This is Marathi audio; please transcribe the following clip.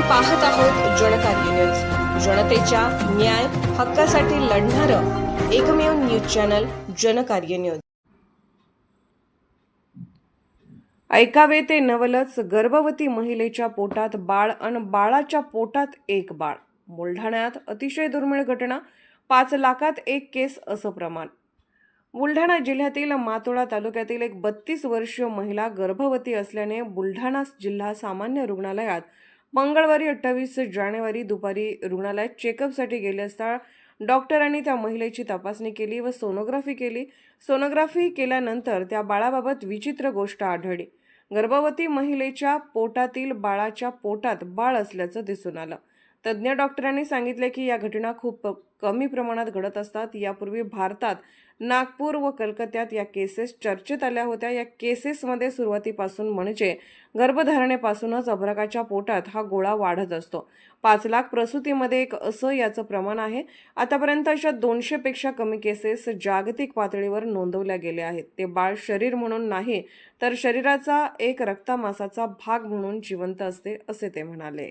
पाहत आहोत जनकार्य न्यूज जनतेच्या न्याय हक्कासाठी लढणारं एकमेव न्यूज चॅनल जनकार्य न्यूज ऐकावे ते नवलच गर्भवती महिलेच्या पोटात बाळ अन बाळाच्या पोटात एक बाळ. बुलढाण्यात अतिशय दुर्मिळ घटना पाच लाखात एक केस असं प्रमाण. बुलढाणा जिल्ह्यातील मातोळा तालुक्यातील एक बत्तीस वर्षीय महिला गर्भवती असल्याने बुलढाणा जिल्हा सामान्य रुग्णालयात मंगळवारी अठ्ठावीस जानेवारी दुपारी रुग्णालयात चेकअपसाठी गेले असता डॉक्टरांनी त्या महिलेची तपासणी केली व सोनोग्राफी केली. सोनोग्राफी केल्यानंतर त्या बाळाबाबत विचित्र गोष्ट आढळली. गर्भवती महिलेच्या पोटातील बाळाच्या पोटात बाळ असल्याचं दिसून आलं. तज्ज्ञ डॉक्टरांनी सांगितले की या घटना खूप कमी प्रमाणात घडत असतात. यापूर्वी भारतात नागपूर व कलकत्यात या केसेस चर्चेत आल्या होत्या. या केसेसमध्ये सुरुवातीपासून म्हणजे गर्भधारणेपासूनच अभ्रकाच्या पोटात हा गोळा वाढत असतो. पाच लाख प्रसूतीमध्ये एक असं याचं प्रमाण आहे. आतापर्यंत अशा दोनशेपेक्षा कमी केसेस जागतिक पातळीवर नोंदवल्या गेल्या आहेत. ते बाळ शरीर म्हणून नाही तर शरीराचा एक रक्तामासाचा भाग म्हणून जिवंत असते असे ते म्हणाले.